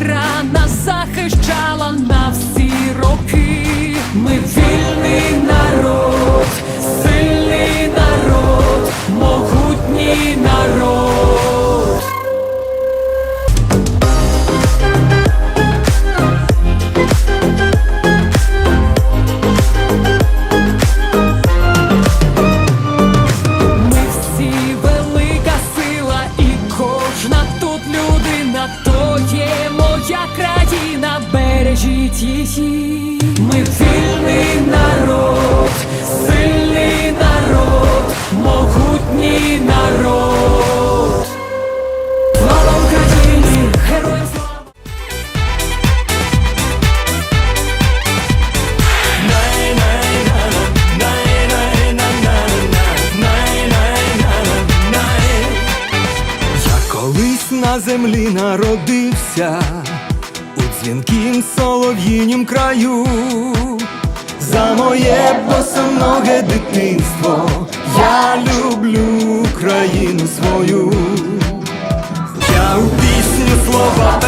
віра нас захищала на всі роки. Ми вільний народ, сильний народ, могутній народ. людина, то є моя країна, бережіть її. На землі народився у дзвінкім солов'їнім краю. За моє босоноге дитинство я люблю країну свою. Я у пісню слова